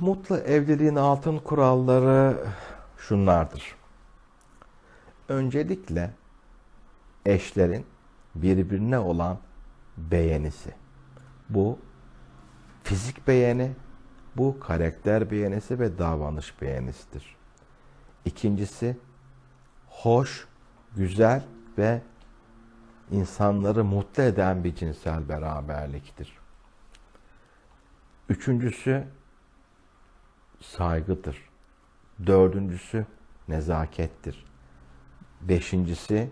Mutlu evliliğin altın kuralları şunlardır. Öncelikle eşlerin birbirine olan beğenisi. Bu fizik beğeni, bu karakter beğenisi ve davranış beğenisidir. İkincisi hoş, güzel ve insanları mutlu eden bir cinsel beraberliktir. Üçüncüsü saygıdır. Dördüncüsü nezakettir. Beşincisi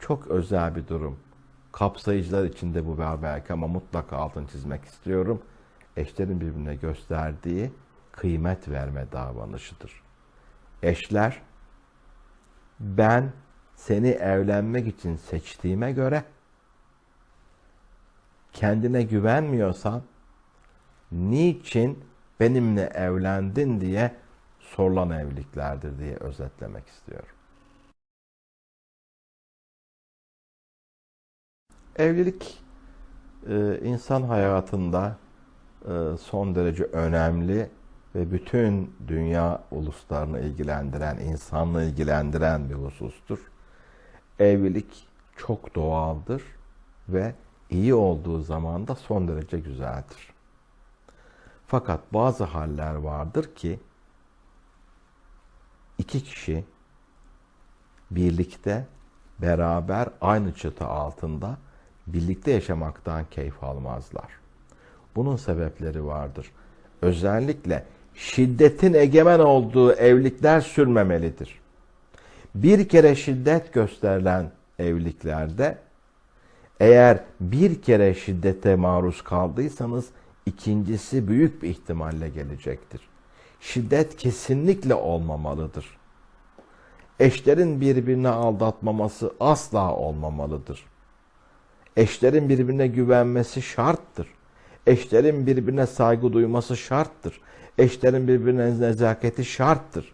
çok özel bir durum. Kapsayıcılar içinde bu var belki ama mutlaka altını çizmek istiyorum. Eşlerin birbirine gösterdiği kıymet verme davranışıdır. Eşler ben seni evlenmek için seçtiğime göre kendine güvenmiyorsan niçin benimle evlendin diye sorulan evliliklerdir diye özetlemek istiyorum. Evlilik e, insan hayatında e, son derece önemli ve bütün dünya uluslarını ilgilendiren, insanlığı ilgilendiren bir husustur. Evlilik çok doğaldır ve iyi olduğu zaman da son derece güzeldir. Fakat bazı haller vardır ki iki kişi birlikte beraber aynı çatı altında birlikte yaşamaktan keyif almazlar. Bunun sebepleri vardır. Özellikle şiddetin egemen olduğu evlilikler sürmemelidir. Bir kere şiddet gösterilen evliliklerde eğer bir kere şiddete maruz kaldıysanız ikincisi büyük bir ihtimalle gelecektir. Şiddet kesinlikle olmamalıdır. Eşlerin birbirini aldatmaması asla olmamalıdır. Eşlerin birbirine güvenmesi şarttır. Eşlerin birbirine saygı duyması şarttır. Eşlerin birbirine nezaketi şarttır.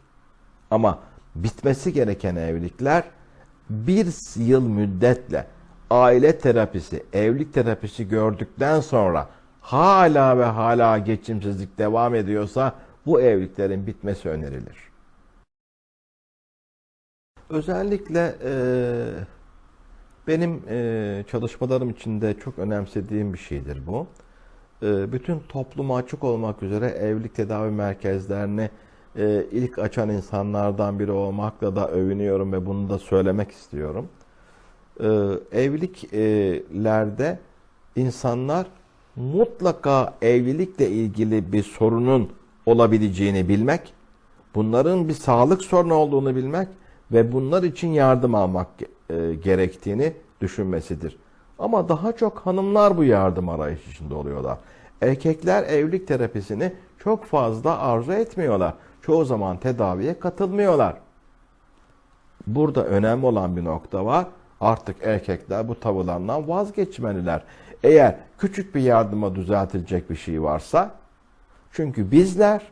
Ama bitmesi gereken evlilikler bir yıl müddetle aile terapisi, evlilik terapisi gördükten sonra hala ve hala geçimsizlik devam ediyorsa bu evliliklerin bitmesi önerilir. Özellikle e, benim e, çalışmalarım içinde çok önemsediğim bir şeydir bu. E, bütün topluma açık olmak üzere evlilik tedavi merkezlerini e, ilk açan insanlardan biri olmakla da övünüyorum ve bunu da söylemek istiyorum. E, evliliklerde insanlar mutlaka evlilikle ilgili bir sorunun olabileceğini bilmek, bunların bir sağlık sorunu olduğunu bilmek ve bunlar için yardım almak e, gerektiğini düşünmesidir. Ama daha çok hanımlar bu yardım arayış içinde oluyorlar. Erkekler evlilik terapisini çok fazla arzu etmiyorlar. Çoğu zaman tedaviye katılmıyorlar. Burada önemli olan bir nokta var. Artık erkekler bu tavırlarından vazgeçmeliler. Eğer küçük bir yardıma düzeltilecek bir şey varsa, çünkü bizler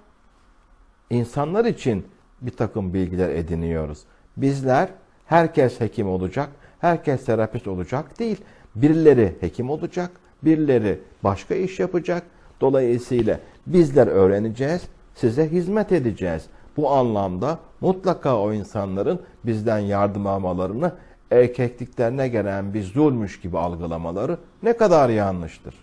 insanlar için bir takım bilgiler ediniyoruz. Bizler herkes hekim olacak, herkes terapist olacak değil. Birileri hekim olacak, birileri başka iş yapacak. Dolayısıyla bizler öğreneceğiz, size hizmet edeceğiz. Bu anlamda mutlaka o insanların bizden yardım almalarını erkekliklerine gelen bir zulmüş gibi algılamaları ne kadar yanlıştır.